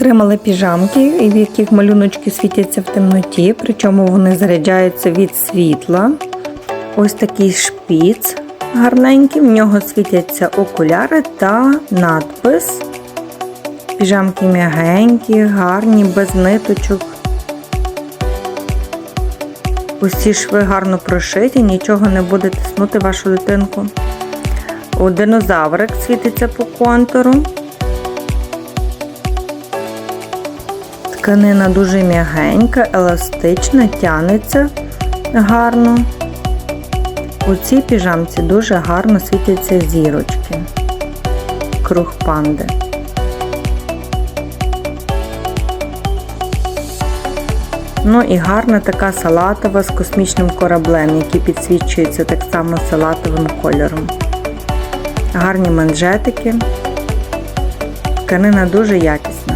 Отримали піжамки, в яких малюночки світяться в темноті, причому вони заряджаються від світла. Ось такий шпіц гарненький, в нього світяться окуляри та надпис. Піжамки м'ягенькі, гарні, без ниточок. Усі шви гарно прошиті, нічого не буде тиснути вашу дитинку. Динозаврик світиться по контуру. Тканина дуже м'ягенька, еластична, тянеться гарно. У цій піжамці дуже гарно світяться зірочки. Круг панди. Ну і гарна така салатова з космічним кораблем, який підсвічується так само салатовим кольором. Гарні манжетики. Тканина дуже якісна.